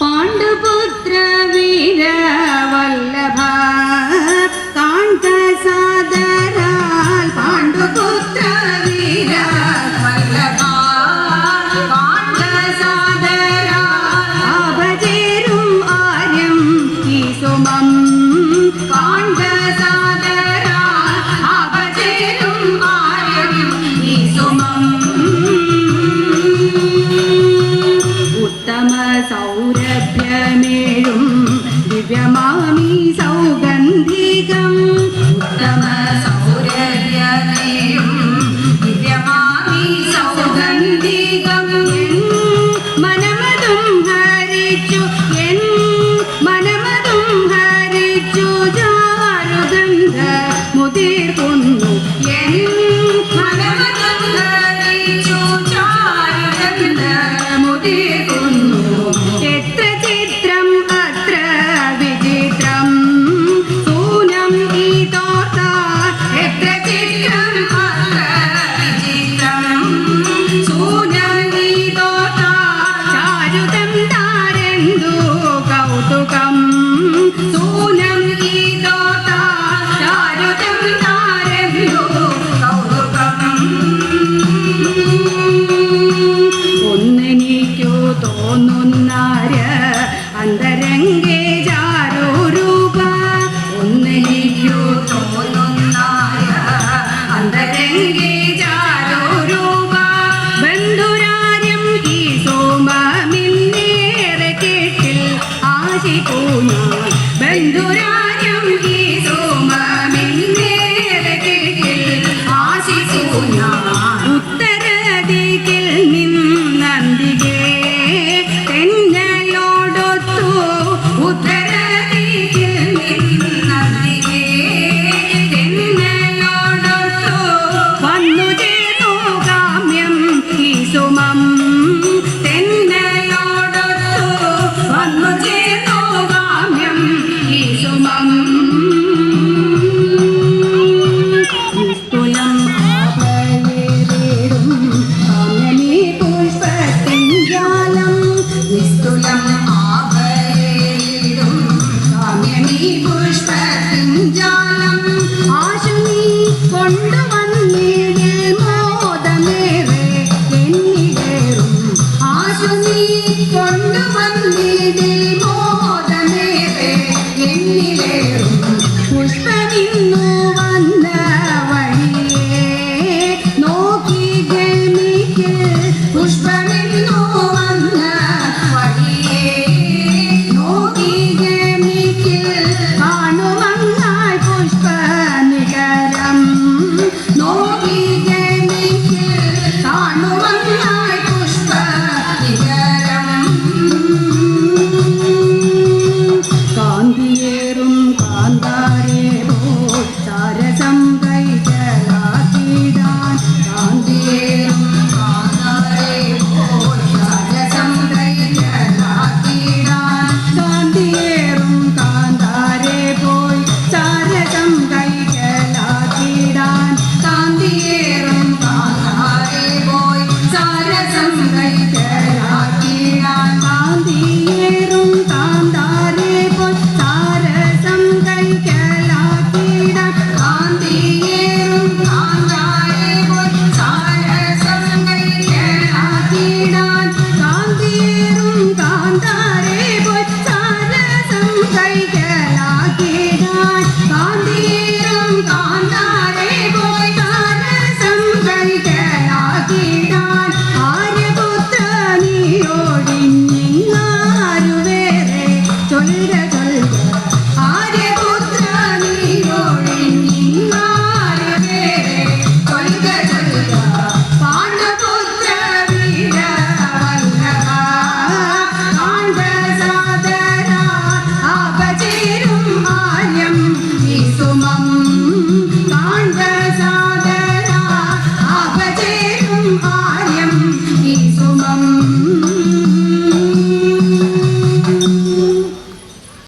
പാണ്ഡുപുത്ര വീര വല്ലഭ കാണ്ട സാദരാൽ പാണ്ഡുപുത്ര വീര ആര്യം ഈ Utama ഒന്നാര അന്തരംഗേ ജാരോ രൂപ. ഒന്നിലിക്കോ തോന്നുന്നാര? അന്തരംഗേ ബന്ധുരാജം ഈ സോമമിന്നേറെ No. ahí.